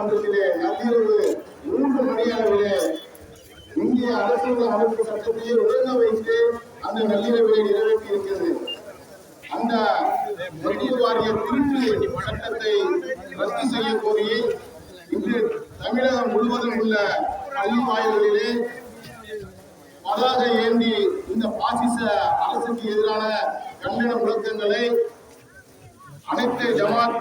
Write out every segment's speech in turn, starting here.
நாடாளுமன்றத்திலே நள்ளிரவு மூன்று மணி அளவிலே இந்திய அரசியல் அமைப்பு சட்டத்தையே ஒழுங்க வைத்து அந்த நள்ளிரவிலே நிறைவேற்றி இருக்கிறது அந்த வட்டிய வாரிய திருட்டு சட்டத்தை ரத்து செய்ய கோரி இன்று தமிழகம் முழுவதும் உள்ள பள்ளி வாயில்களிலே பதாக ஏந்தி இந்த பாசிச அரசுக்கு எதிரான கண்டன முழக்கங்களை அனைத்து ஜமாத்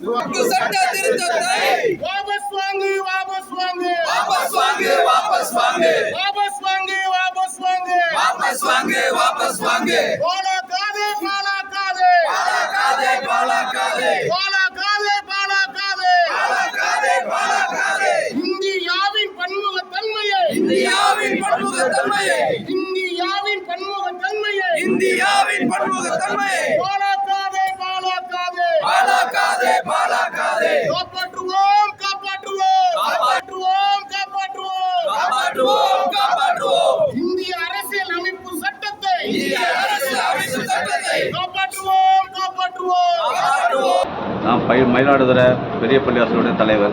சட்ட திருத்தத்தை வாபஸ் வாங்கு வாபஸ் வாங்கு வாபஸ் வாங்கு வாபஸ் வாங்கு வாபஸ் வாங்கு வாபஸ் வாங்கு வாபஸ் வாங்கு வாபஸ் வாங்கு பாலாக்காதே பாலாக்காதே பாலாக்காதே பாலாக்காதே பாலாக்காதே பாலாக்காதே பாலாக்காதே பாலாக்காதே இந்தியாவின் பன்முகத்தன்மையை. இந்தியாவின் பன்முகத்தன்மையை. இந்தியாவின் பன்முகத்தன்மையை. இந்தியாவின் பன்முகத்தன்மையை பாலாக்காதே பாலாக்காதே பாலாக்காதே பாலாக்காதே காப்பாற்றுவோம் காப்பாற்றுவோம் காப்பாற்றுவோம் காப்பாற்றுவோம் காப்பாற்றுவோம் காப்பாற்றுவோம் இந்திய அரசியல் அமைப்பு சட்டத்தை இந்திய அரசு அமைப்பு சட்டத்தை காப்பாற்றுவோம் காப்பாற்றுவோம் காப்பாற்றுவோம் நான் பயிர் மயிலாடுதுறை பெரிய பள்ளிவாசலுடைய தலைவர்.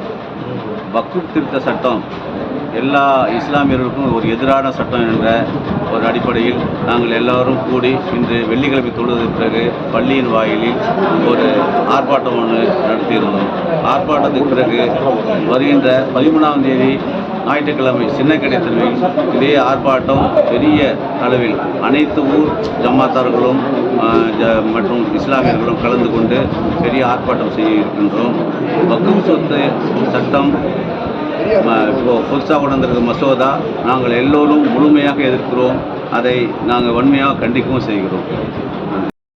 வக்குப் திருத்த சட்டம் எல்லா இஸ்லாமியர்களுக்கும் ஒரு எதிரான சட்டம் என்ற ஒரு அடிப்படையில் நாங்கள் எல்லாரும் கூடி இன்று வெள்ளிக்கிழமை தொழுவதற்கு பிறகு பள்ளியின் வாயிலில் ஒரு ஆர்ப்பாட்டம் ஒன்று நடத்தியிருந்தோம். ஆர்ப்பாட்டத்துக்கு பிறகு வருகின்ற பதிமூணாம் தேதி ஞாயிற்றுக்கிழமை சின்ன தெருவில் இதே ஆர்ப்பாட்டம் பெரிய அளவில் அனைத்து ஊர் ஜமாத்தார்களும் ஜ- மற்றும் இஸ்லாமியர்களும் கலந்து கொண்டு பெரிய ஆர்ப்பாட்டம் செய்ய இருக்கின்றோம் வக்கும் சொத்து சட்டம் இப்போ புதுசாக கொண்டு வந்திருக்க மசோதா நாங்கள் எல்லோரும் முழுமையாக எதிர்க்கிறோம். அதை நாங்கள் வன்மையாக கண்டிக்கவும் செய்கிறோம்.